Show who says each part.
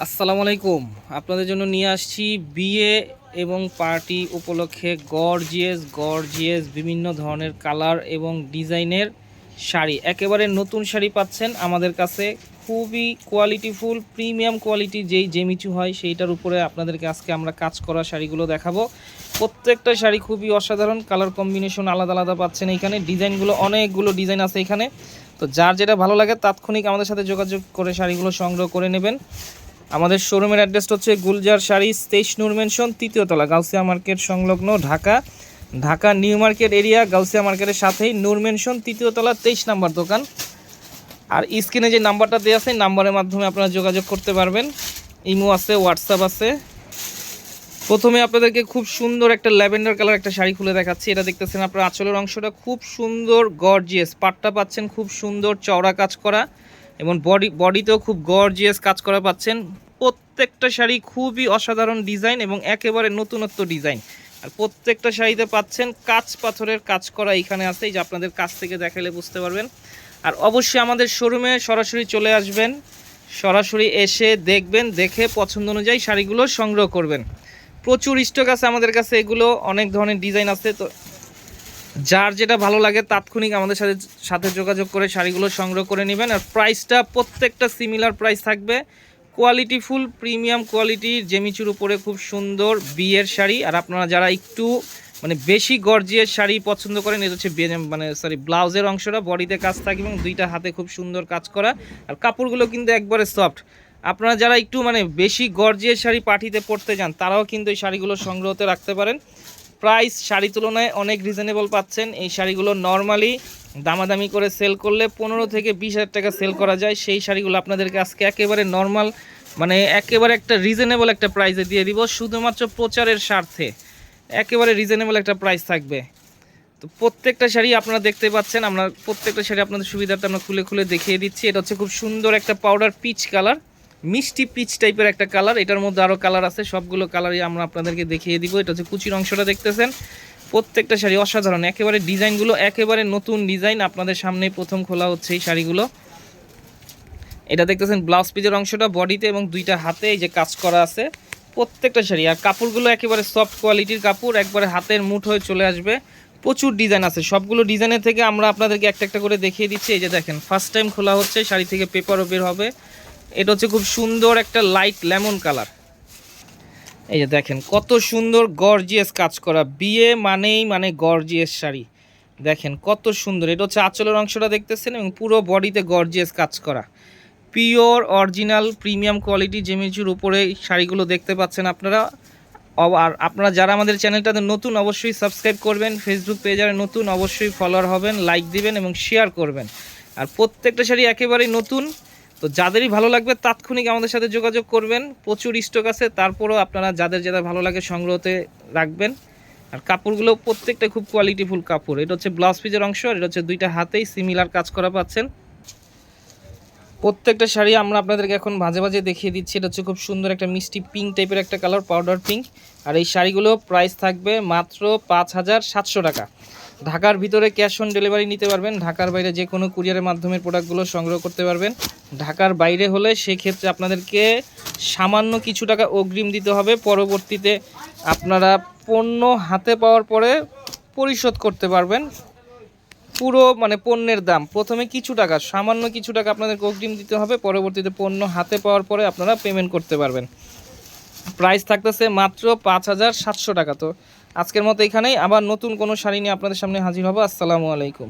Speaker 1: আসসালামু আলাইকুম। আপনাদের জন্য নিয়ে আসছি বিয়ে এবং পার্টি উপলক্ষে গর্জিয়াস গর্জিয়াস বিভিন্ন ধরনের কালার এবং ডিজাইনের শাড়ি। একেবারে নতুন শাড়ি পাচ্ছেন আমাদের কাছে। খুবই কোয়ালিটিফুল প্রিমিয়াম কোয়ালিটি যেই জেমিচু হয় সেইটার উপরে আপনাদেরকে আজকে আমরা কাজ করা শাড়িগুলো দেখাবো। প্রত্যেকটা শাড়ি খুবই অসাধারণ, কালার কম্বিনেশন আলাদা আলাদা পাচ্ছেন এখানে ডিজাইনগুলো, অনেকগুলো ডিজাইন আছে এখানে। তো যার যেটা ভালো লাগে তাৎক্ষণিক আমাদের সাথে যোগাযোগ করে শাড়িগুলো সংগ্রহ করে নেবেন। আমাদের শোরুমের অ্যাড্রেসটা হচ্ছে গুলজার শাড়ি, তেইশ নূর মেনশন তৃতীয় তলা, গাউসিয়া মার্কেট সংলগ্ন Dhaka. Dhaka new market area Gausia মার্কেটের সাথেই নূর মেনশন তৃতীয় তলা, তেইশ নাম্বার দোকান। আর স্ক্রিনে যে নাম্বারটা দেওয়া আছে, নাম্বারের মাধ্যমে আপনারা যোগাযোগ করতে পারবেন। ইমো আছে হোয়াটসঅ্যাপ আছে। প্রথমে আপনাদেরকে খুব সুন্দর একটা ল্যাভেন্ডার কালার একটা শাড়ি খুলে দেখাচ্ছি। এটা দেখতেছেন আপনার, আঁচলের অংশটা খুব সুন্দর গর্জিয়াস পাটটা পাচ্ছেন খুব সুন্দর, চওড়া কাজ করা। এবং বডি বডিতেও খুব গর্জিয়াস কাজ করা পাচ্ছেন। প্রত্যেকটা শাড়ি খুবই অসাধারণ ডিজাইন এবং একেবারে নতুনত্ব ডিজাইন আর প্রত্যেকটা শাড়িতে পাচ্ছেন কাঁচ পাথরের কাজ করা এখানে আছে যে আপনাদের কাছ থেকে দেখালে বুঝতে পারবেন। আর অবশ্যই আমাদের শোরুমে সরাসরি চলে আসবেন। সরাসরি এসে দেখবেন, দেখে পছন্দ অনুযায়ী শাড়িগুলো সংগ্রহ করবেন। প্রচুর স্টক আছে আমাদের কাছে, এগুলো অনেক ধরনের ডিজাইন আছে, তো যার যেটা ভালো লাগে তাৎক্ষণিক আমাদের সাথে সাথে যোগাযোগ করে শাড়িগুলো সংগ্রহ করে নেবেন। আর প্রাইসটা প্রত্যেকটা সিমিলার প্রাইস থাকবে। কোয়ালিটি ফুল প্রিমিয়াম কোয়ালিটির জেমিচুর উপরে খুব সুন্দর বিয়ের শাড়ি। আর আপনারা যারা একটু মানে বেশি গর্জিয়ার শাড়ি পছন্দ করেন, এটা হচ্ছে মানে সরি ব্লাউজের অংশটা, বডিতে কাজ থাকে এবং দুইটা হাতে খুব সুন্দর কাজ করা। আর কাপড়গুলো কিন্তু একবারে সফট আপনারা যারা একটু মানে বেশি গর্জিয়ার শাড়ি পাঠিতে পড়তে যান, তারাও কিন্তু এই শাড়িগুলো সংগ্রহতে রাখতে পারেন। প্রাইস শাড়ি তুলনায় অনেক রিজনেবল পাচ্ছেন। এই শাড়িগুলো নর্মালি দামাদামি করে সেল করলে পনেরো থেকে বিশ হাজার টাকা সেল করা যায়। সেই শাড়িগুলো আপনাদেরকে আজকে একেবারে নর্মাল মানে একেবারে একটা রিজনেবল একটা প্রাইসে দিয়ে দিব। শুধুমাত্র প্রচারের স্বার্থে একেবারে রিজনেবল একটা প্রাইস থাকবে। তো প্রত্যেকটা শাড়ি আপনারা দেখতে পাচ্ছেন। আমরা প্রত্যেকটা শাড়ি আপনাদের সুবিধার্থে আমরা খুলে খুলে দেখিয়ে দিচ্ছি। এটা হচ্ছে খুব সুন্দর একটা পাউডার পিচ কালার মিষ্টি পিচ টাইপের একটা কালার, এটার মধ্যে আরও কালার আছে, সবগুলো কালারই আমরা আপনাদেরকে দেখিয়ে দিব। এটা হচ্ছে কুচির অংশটা দেখতেছেন। প্রত্যেকটা শাড়ি অসাধারণ, একেবারে ডিজাইনগুলো একেবারে নতুন ডিজাইন। আপনাদের সামনে প্রথম খোলা হচ্ছে এই শাড়িগুলো। এটা দেখতেছেন, ব্লাউজ পিজের অংশটা বডিতে এবং দুইটা হাতে এই যে কাজ করা আছে। প্রত্যেকটা শাড়ি, আর কাপড়গুলো একেবারে সফট কোয়ালিটির কাপড়, একবারে হাতের মুঠ হয়ে চলে আসবে। প্রচুর ডিজাইন আছে, সবগুলো ডিজাইনের থেকে আমরা আপনাদেরকে একটা একটা করে দেখিয়ে দিচ্ছি। এই যে দেখেন ফার্স্ট টাইম খোলা হচ্ছে, শাড়ি থেকে পেপারও বের হবে। এটা হচ্ছে খুব সুন্দর একটা লাইট লেমন কালার এই যে দেখেন, কত সুন্দর গর্জিয়াস কাজ করা। বিয়ে মানেই মানে গর্জিয়াস শাড়ি। দেখেন, কত সুন্দর। এটা হচ্ছে আঁচলের অংশটা দেখতেছেন এবং পুরো বডিতে গর্জিয়াস কাজ করা। পিওর অরিজিনাল প্রিমিয়াম কোয়ালিটি জেমিচুর উপরে শাড়িগুলো দেখতে পাচ্ছেন আপনারা। আর আপনারা যারা আমাদের চ্যানেলটাতে নতুন, অবশ্যই সাবস্ক্রাইব করবেন। ফেসবুক পেজে নতুন, অবশ্যই ফলোয়ার হবেন লাইক দিবেন এবং শেয়ার করবেন। আর প্রত্যেকটা শাড়ি একেবারেই নতুন। তো যাদেরই ভালো লাগবে তাৎক্ষণিক আমাদের সাথে যোগাযোগ করবেন। প্রচুর স্টক আছে, তারপরেও আপনারা যাদের যেটা ভালো লাগে সংগ্রহতে রাখবেন। আর কাপড়গুলো প্রত্যেকটা খুব কোয়ালিটিফুল কাপড়। এটা হচ্ছে ব্লাউজ পিজের অংশ আর এটা হচ্ছে দুইটা হাতেই সিমিলার কাজ করা পাচ্ছেন। প্রত্যেকটা শাড়ি আমরা আপনাদেরকে এখন মাঝে মাঝে দেখিয়ে দিচ্ছি। এটা হচ্ছে খুব সুন্দর একটা মিষ্টি পিঙ্ক টাইপের একটা কালার পাউডার পিঙ্ক আর এই শাড়িগুলো প্রাইস থাকবে মাত্র পাঁচ হাজার সাতশো টাকা। ঢাকার ভিতরে ক্যাশ অন ডেলিভারি নিতে পারবেন। ঢাকার বাইরে যে কোনো কুরিয়ারের মাধ্যমে প্রোডাক্টগুলো সংগ্রহ করতে পারবেন। ঢাকার বাইরে হলে সেক্ষেত্রে আপনাদেরকে সামান্য কিছু টাকা অগ্রিম দিতে হবে। পরবর্তীতে আপনারা পণ্য হাতে পাওয়ার পরে পরিশোধ করতে পারবেন। পুরো মানে পণ্যের দাম। প্রথমে কিছু টাকা, সামান্য কিছু টাকা আপনাদেরকে অগ্রিম দিতে হবে। পরবর্তীতে পণ্য হাতে পাওয়ার পরে আপনারা পেমেন্ট করতে পারবেন। প্রাইস থাকতেছে মাত্র পাঁচ হাজার সাতশো টাকা। তো আজকের মতো এখানেই আবার নতুন কোনো শাড়ি নিয়ে আপনাদের সামনে হাজির হব। আসসালামু আলাইকুম।